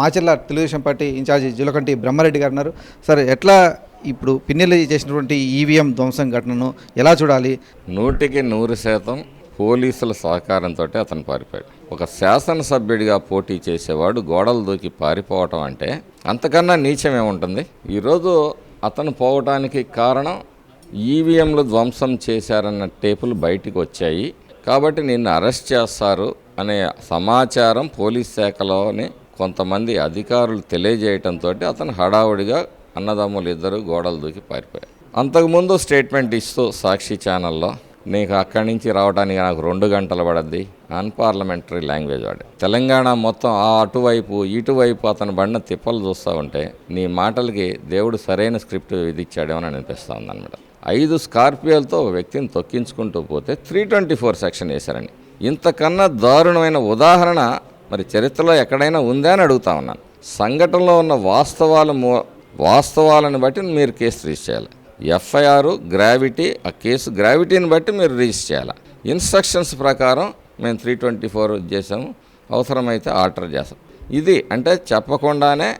Macherla Telugu Desam party incharge Julakanti Brahma Reddy garu ఉన్నారు. Sir ఎట్లా ఇప్పుడు పిన్నెల్లి చేసినటువంటి ఈవీఎం ధ్వంసం ఘటనను ఎలా చూడాలి? నూటికి నూరు శాతం పోలీసుల సహకారంతో అతను పారిపోయాడు. ఒక శాసనసభ్యుడిగా పోటీ చేసేవాడు గోడలు దూకి పారిపోవటం అంటే అంతకన్నా నీచం ఏముంటుంది? ఈరోజు అతను పోవటానికి కారణం ఈవీఎంలు ధ్వంసం చేశారన్న టేపులు బయటికి వచ్చాయి. కాబట్టి నిన్ను అరెస్ట్ చేస్తారు అనే సమాచారం పోలీస్ శాఖలోని కొంతమంది అధికారులు తెలియజేయటంతో అతను హడావుడిగా అన్నదమ్ములు ఇద్దరు గోడలు దూకి పారిపోయారు. అంతకుముందు స్టేట్మెంట్ ఇస్తూ సాక్షి ఛానల్లో నీకు అక్కడి నుంచి రావడానికి నాకు రెండు గంటలు పడద్ది అన్పార్లమెంటరీ లాంగ్వేజ్ వాడే. తెలంగాణ మొత్తం ఆ అటువైపు ఇటువైపు అతను బండ తిప్పలు చూస్తూ ఉంటే నీ మాటలకి దేవుడు సరైన స్క్రిప్ట్ విధించాడేమో అని అనిపిస్తూ ఉందన్నమాట. ఐదు స్కార్పియోలతో ఒక వ్యక్తిని తొక్కించుకుంటూ పోతే త్రీ ట్వంటీ ఫోర్ సెక్షన్ వేశారండి ఇంతకన్నా దారుణమైన ఉదాహరణ మరి చరిత్రలో ఎక్కడైనా ఉందా అని అడుగుతా ఉన్నాను. సంఘటనలో ఉన్న వాస్తవాలు మూ వాస్తవాలను బట్టి మీరు కేసు రిజిస్టర్ చేయాలి. ఎఫ్ఐఆర్ గ్రావిటీ ఆ కేసు గ్రావిటీని బట్టి మీరు రిజిస్టర్ చేయాలి. ఇన్స్ట్రక్షన్స్ ప్రకారం మేము త్రీ ట్వంటీ ఫోర్ చేసాము అవసరమైతే ఆర్డర్ చేస్తాం. ఇది అంటే చెప్పకుండానే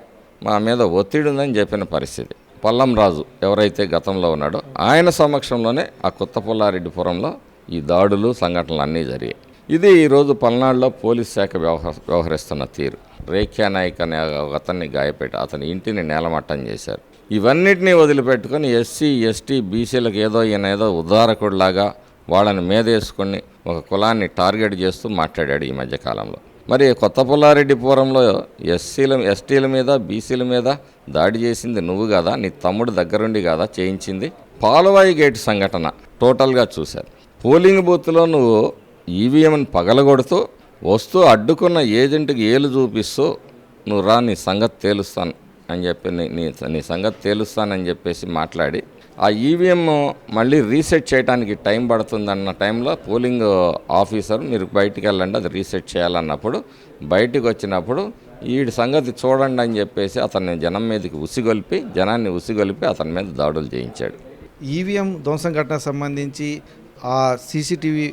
మా మీద ఒత్తిడి ఉందని చెప్పిన పరిస్థితి. పల్లం రాజు ఎవరైతే గతంలో ఉన్నాడో ఆయన సమక్షంలోనే ఆ కొత్త పుల్లారెడ్డిపురంలో ఈ దాడులు సంఘటనలు అన్నీ జరిగాయి. ఇది ఈరోజు పల్నాడులో పోలీస్ శాఖ వ్యవహ వ్యవహరిస్తున్న తీరు. రేఖ్యా నాయక్ అనే ఒక అతన్ని గాయపెట్టి అతని ఇంటిని నేలమట్టం చేశారు. ఇవన్నిటినీ వదిలిపెట్టుకొని ఎస్సీ ఎస్టీ బీసీలకు ఏదో ఈయన ఏదో ఉదారకుడిలాగా వాళ్ళని మీదేసుకొని ఒక కులాన్ని టార్గెట్ చేస్తూ మాట్లాడాడు ఈ మధ్యకాలంలో మరి కొత్త పుల్లారెడ్డిపురంలో ఎస్సీల ఎస్టీల మీద బీసీల మీద దాడి చేసింది నువ్వు కదా? నీ తమ్ముడు దగ్గరుండి కదా? చేయించింది పాలవాయి గేట్ సంఘటన టోటల్గా చూశారు. పోలింగ్ బూత్లో నువ్వు ఈవీఎంని పగలగొడుతూ వస్తూ అడ్డుకున్న ఏజెంట్కి ఏలు చూపిస్తూ నువ్వు రా నీ సంగతి తేలుస్తాను అని చెప్పి నీ నీ నీ సంగతి తేలుస్తానని చెప్పేసి మాట్లాడి ఆ ఈవీఎం మళ్ళీ రీసెట్ చేయడానికి టైం పడుతుందన్న టైంలో పోలింగ్ ఆఫీసర్ మీరు బయటికి వెళ్ళండి అది రీసెట్ చేయాలన్నప్పుడు బయటికి వచ్చినప్పుడు వీడి సంగతి చూడండి అని చెప్పేసి అతన్ని జనం మీదకి ఉసిగొలిపి జనాన్ని ఉసిగొలిపి అతని మీద దాడులు చేయించాడు. ఈవీఎం ధ్వంసం ఘటన సంబంధించి ఆ సీసీటీవీ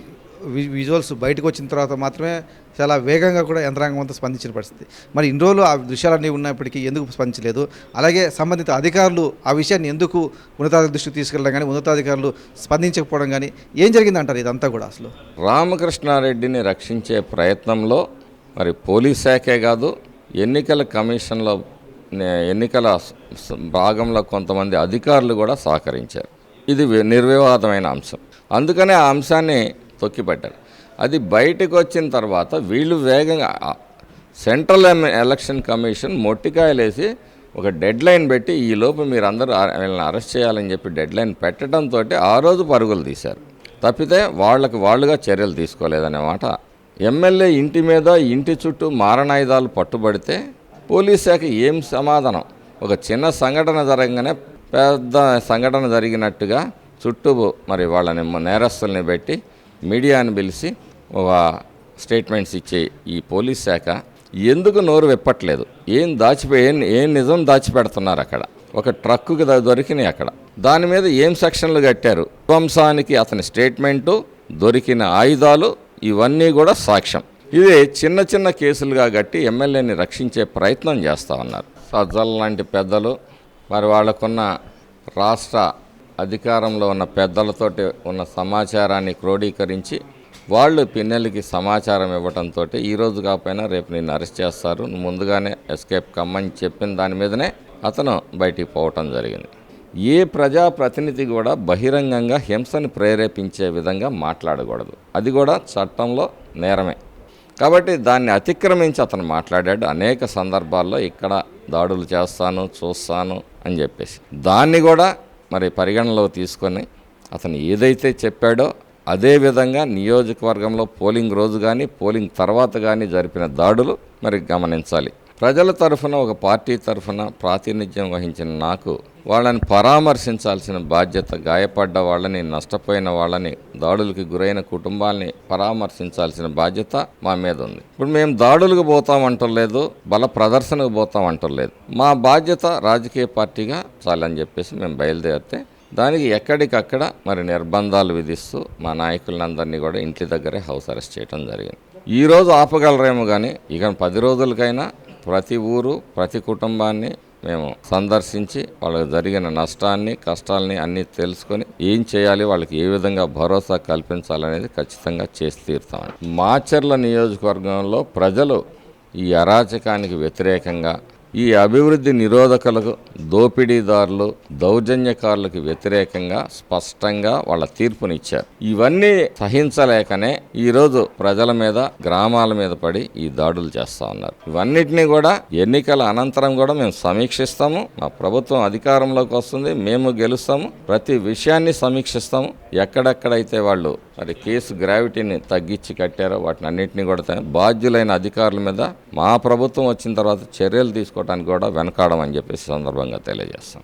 విజువల్స్ బయటకు వచ్చిన తర్వాత మాత్రమే చాలా వేగంగా కూడా యంత్రాంగం అంతా స్పందించిన పరిస్థితి. మరి ఇన్ని రోజులు ఆ దృశ్యాలన్నీ ఉన్నప్పటికీ ఎందుకు స్పందించలేదు? అలాగే సంబంధిత అధికారులు ఆ విషయాన్ని ఎందుకు ఉన్నతాధికారుల దృష్టికి తీసుకెళ్ళడం కానీ ఉన్నతాధికారులు స్పందించకపోవడం కానీ ఏం జరిగిందంటారు ఇదంతా కూడా అసలు? రామకృష్ణారెడ్డిని రక్షించే ప్రయత్నంలో మరి పోలీస్ శాఖే కాదు ఎన్నికల కమిషన్లో ఎన్నికల భాగంలో కొంతమంది అధికారులు కూడా సహకరించారు. ఇది నిర్వివాదమైన అంశం. అందుకనే ఆ అంశాన్ని తొక్కిపెట్టారు అది బయటకు వచ్చిన తర్వాత వీళ్ళు వేగంగా సెంట్రల్ ఎలక్షన్ కమిషన్ మొట్టికాయలేసి ఒక డెడ్ లైన్ పెట్టి ఈ లోపు మీరు అందరూ వీళ్ళని అరెస్ట్ చేయాలని చెప్పి డెడ్ లైన్ పెట్టడంతో ఆ రోజు పరుగులు తీశారు. తప్పితే వాళ్ళకి వాళ్ళుగా చర్యలు తీసుకోలేదన్నమాట ఎమ్మెల్యే ఇంటి మీద ఇంటి చుట్టూ మారణాయుధాలు పట్టుబడితే పోలీస్ శాఖ ఏం సమాధానం? ఒక చిన్న సంఘటన జరగగానే పెద్ద సంఘటన జరిగినట్టుగా చుట్టూ మరి వాళ్ళని నేరస్తుల్ని పెట్టి మీడియాను పిలిచి స్టేట్మెంట్స్ ఇచ్చే ఈ పోలీస్ శాఖ ఎందుకు నోరు విప్పట్లేదు? ఏం దాచిపోయే ఏం నిజం దాచిపెడుతున్నారు అక్కడ? ఒక ట్రక్కుకి దొరికినాయి అక్కడ. దాని మీద ఏం సెక్షన్లు కట్టారు? ధ్వంసానికి అతని స్టేట్మెంటు దొరికిన ఆయుధాలు ఇవన్నీ కూడా సాక్ష్యం. ఇది చిన్న చిన్న కేసులుగా కట్టి ఎమ్మెల్యేని రక్షించే ప్రయత్నం చేస్తూ ఉన్నారు. సజ్జల లాంటి పెద్దలు మరి వాళ్ళకున్న రాష్ట్ర అధికారంలో ఉన్న పెద్దలతోటి ఉన్న సమాచారాన్ని క్రోడీకరించి వాళ్ళు పిన్నెలకి సమాచారం ఇవ్వడంతో ఈరోజు కాకపోయినా రేపు నిన్ను అరెస్ట్ చేస్తారు. ముందుగానే ఎస్కేప్ కమ్మని చెప్పిన దాని మీదనే అతను బయటికి పోవటం జరిగింది. ఏ ప్రజాప్రతినిధి కూడా బహిరంగంగా హింసను ప్రేరేపించే విధంగా మాట్లాడకూడదు. అది కూడా చట్టంలో నేరమే. కాబట్టి దాన్ని అతిక్రమించి అతను మాట్లాడాడు. అనేక సందర్భాల్లో ఇక్కడ దాడులు చేస్తాను చూస్తాను అని చెప్పేసి. దాన్ని కూడా మరి పరిగణలో తీసుకొని అతను ఏదైతే చెప్పాడో అదే విధంగా నియోజకవర్గంలో పోలింగ్ రోజు కానీ పోలింగ్ తర్వాత కానీ జరిపిన దాడులు మరి గమనించాలి. ప్రజల తరఫున ఒక పార్టీ తరఫున ప్రాతినిధ్యం వహించిన నాకు వాళ్ళని పరామర్శించాల్సిన బాధ్యత గాయపడ్డ వాళ్ళని నష్టపోయిన వాళ్ళని దాడులకు గురైన కుటుంబాల్ని పరామర్శించాల్సిన బాధ్యత మా మీద ఉంది. ఇప్పుడు మేము దాడులకు పోతాం అంటలేదు బల ప్రదర్శనకు పోతాం అంటలేదు. మా బాధ్యత రాజకీయ పార్టీగా చాలని చెప్పేసి మేము బయలుదేరితే దానికి ఎక్కడికక్కడ మరి నిర్బంధాలు విధిస్తూ మా నాయకులందరినీ కూడా ఇంటి దగ్గరే హౌస్ అరెస్ట్ చేయడం జరిగింది. ఈరోజు ఆపగలరేమో కానీ ఇక పది రోజులకైనా ప్రతి ఊరు ప్రతి కుటుంబాన్ని మేము సందర్శించి వాళ్ళకి జరిగిన నష్టాన్ని కష్టాలని అన్నీ తెలుసుకొని ఏం చేయాలి వాళ్ళకి ఏ విధంగా భరోసా కల్పించాలనేది ఖచ్చితంగా చేసి తీరుతాం మాచర్ల నియోజకవర్గంలో ప్రజలు ఈ అరాచకానికి వ్యతిరేకంగా ఈ అభివృద్ధి నిరోధకులకు దోపిడీదారులు దౌర్జన్యకారులకు వ్యతిరేకంగా స్పష్టంగా వాళ్ళ తీర్పునిచ్చారు. ఇవన్నీ సహించలేకనే ఈరోజు ప్రజల మీద గ్రామాల మీద పడి ఈ దాడులు చేస్తా ఉన్నారు. ఇవన్నిటినీ కూడా ఎన్నికల అనంతరం కూడా మేము సమీక్షిస్తాము. మా ప్రభుత్వం అధికారంలోకి వస్తుంది. మేము గెలుస్తాము. ప్రతి విషయాన్ని సమీక్షిస్తాము. ఎక్కడెక్కడైతే వాళ్ళు మరి కేసు గ్రావిటీని తగ్గించి కట్టారో వాటిని అన్నింటినీ కూడా బాధ్యులైన అధికారుల మీద మా ప్రభుత్వం వచ్చిన తర్వాత చర్యలు తీసుకోవడానికి కూడా వెనకాడమని చెప్పేసి సందర్భంగా తెలియజేస్తాం.